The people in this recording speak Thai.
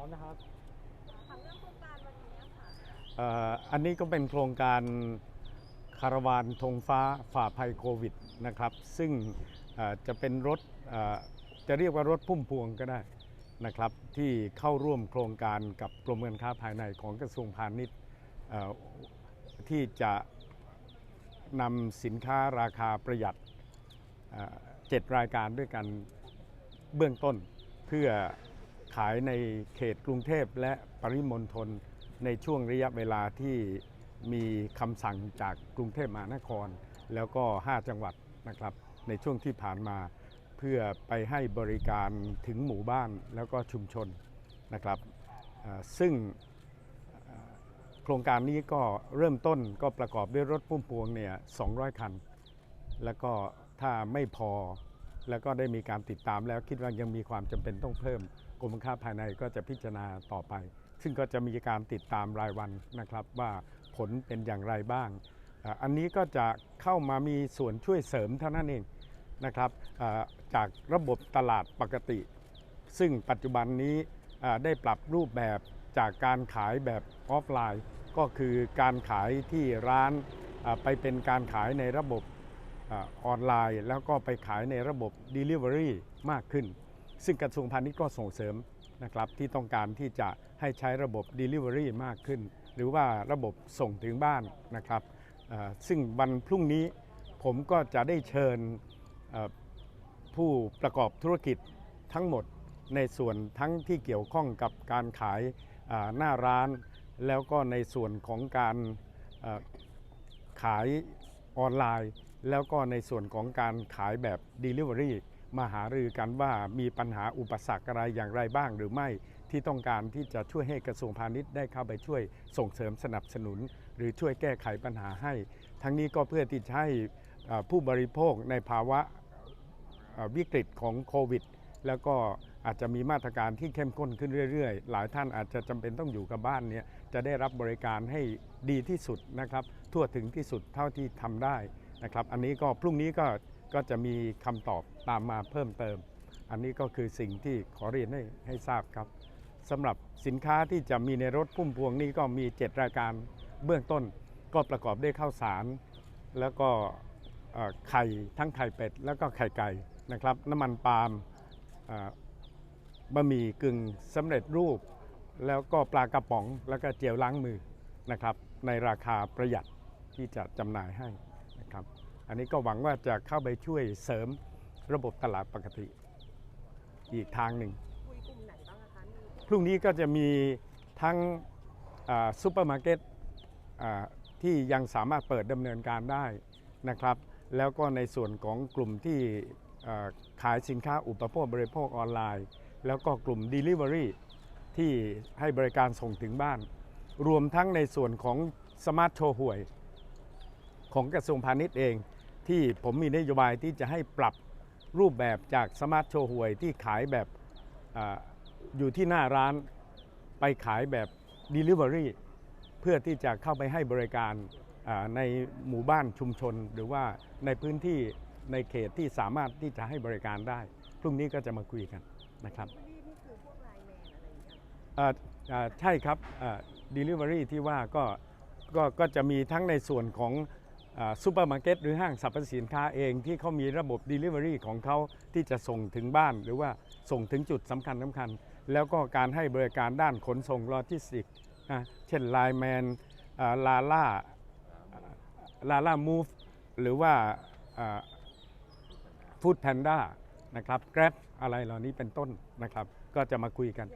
ร้อมนะครับทำเรื่องโครงการวันนี้ค่ะเอ่ออันนี้ก็เป็นโครงการคาราวานธงฟ้าฝ่าภัยโควิดนะครับ ซึ่งเอ่อจะเป็นรถเอ่อจะเรียกว่ารถพุ่มพวงก็ได้นะครับ ที่เข้าร่วมโครงการกับกรมการค้าภายในของกระทรวงพาณิชย์เอ่อที่จะนำสินค้าราคาประหยัดเอ่อเจ็ดรายการด้วยกันเบื้องต้นเพื่อ ขายในเขตกรุงเทพและปริมณฑลในช่วงระยะเวลาที่มีคำสั่งจากกรุงเทพมหานคร แล้วก็ 5 จังหวัดนะครับ ในช่วงที่ผ่านมา เพื่อไปให้บริการถึงหมู่บ้านแล้วก็ชุมชนนะครับซึ่งโครงการนี้ก็เริ่มต้นก็ประกอบด้วยรถพุ่มพวงเนี่ย200 คัน แล้วก็ถ้าไม่พอ แล้วก็ได้มีการติดตามแล้วคิดว่ายังมีความจำเป็นต้องเพิ่มกรมค้าภายในก็จะพิจารณาต่อไป ซึ่งก็จะมีการติดตามรายวันนะครับว่าผลเป็นอย่างไรบ้าง อันนี้ก็จะเข้ามามีส่วนช่วยเสริมเท่านั้นเองนะครับจากระบบตลาดปกติ ซึ่งปัจจุบันนี้ได้ปรับรูปแบบจากการขายแบบออฟไลน์ ก็คือการขายที่ร้านไปเป็นการขายในระบบ ออนไลน์ แล้วก็ไปขายในระบบ Delivery มากขึ้น ซึ่งกระทรวงพาณิชย์ก็ส่งเสริมนะครับที่ต้องการที่จะให้ใช้ระบบ Delivery มากขึ้น หรือว่าระบบส่งถึงบ้านนะครับซึ่งวันพรุ่งนี้ผมก็จะได้เชิญผู้ประกอบธุรกิจทั้งหมดในส่วนทั้งที่เกี่ยวข้องกับการขายหน้าร้าน แล้วก็ในส่วนของการขาย ออนไลน์ แล้วก็ในส่วนของการขายแบบ Delivery มาหารือกันว่ามีปัญหาอุปสรรคอะไรอย่างไรบ้างหรือไม่ที่ต้องการที่จะช่วยให้กระทรวงพาณิชย์ได้เข้าไปช่วยส่งเสริมสนับสนุน หรือช่วยแก้ไขปัญหาให้ ทั้งนี้ก็เพื่อที่จะให้ผู้บริโภคในภาวะวิกฤตของโควิด แล้วก็ อาจจะมีมาตรการที่เข้มข้นขึ้นเรื่อยๆ หลายท่านอาจจะจำเป็นต้องอยู่กับบ้านเนี่ยจะได้รับบริการให้ดีที่สุดนะครับ ทั่วถึงที่สุดเท่าที่ทำได้นะครับ อันนี้ก็พรุ่งนี้ก็ก็จะมีคำตอบตามมาเพิ่มเติม อันนี้ก็คือสิ่งที่ขอเรียนให้ให้ทราบครับสำหรับสินค้าที่จะมีในรถพุ่มพวงนี้ก็มี 7 รายการเบื้องต้น ก็ประกอบด้วยข้าวสาร แล้วก็ไข่ทั้งไข่เป็ด แล้วก็ไข่ไก่นะครับ น้ำมันปาล์ม บะหมี่กึ่งสำเร็จรูป แล้วก็ปลากระป๋องแล้วก็เจลล้างมือนะครับ ในราคาประหยัดที่จะจำหน่ายให้นะครับ อันนี้ก็หวังว่าจะเข้าไปช่วยเสริมระบบตลาดปกติอีกทางหนึ่ง คุยกลุ่มไหนบ้างอะคะมีพรุ่งนี้ก็จะมีทั้งอ่าซูเปอร์มาร์เก็ตอ่าที่ยังสามารถเปิดดำเนินการได้นะครับ แล้วก็ในส่วนของกลุ่มที่อ่าขายสินค้าอุปโภคบริโภคออนไลน์ แล้วก็กลุ่ม Delivery ที่ให้บริการส่งถึงบ้าน รวมทั้งในส่วนของสมาร์ทโชว์หวย ของกระทรวงพาณิชย์เอง ที่ผมมีนโยบายที่จะให้ปรับรูปแบบจากสมาร์ทโชว์หวย ที่ขายแบบออยู่ที่หน้าร้านไปขายแบบ Delivery เพื่อที่จะเข้าไปให้บริการในหมู่บ้านชุมชน หรือว่าในพื้นที่ในเขตที่สามารถที่จะให้บริการได้ พรุ่งนี้ก็จะมาคุยกัน นะครับรีบนี่คือพวกไลน์แมนอะไรอย่างเงี้ยเอ่อเอ่อใช่ครับเอ่อ delivery ที่ว่าก็ก็ก็จะมีทั้งในส่วนของซูเปอร์มาร์เก็ตหรือห้างสรรพสินค้าเองที่เขามีระบบ Delivery ของเขาที่จะส่งถึงบ้าน หรือว่าส่งถึงจุดสำคัญสำคัญ แล้วก็การให้บริการด้านขนส่งโลจิสติกส์นะเช่น Line Man ลาล่าลาล่ามูฟหรือว่าฟู้ดแพนด้า นะครับ Grab อะไรเหล่านี้เป็นต้นนะครับ ก็จะมาคุยกัน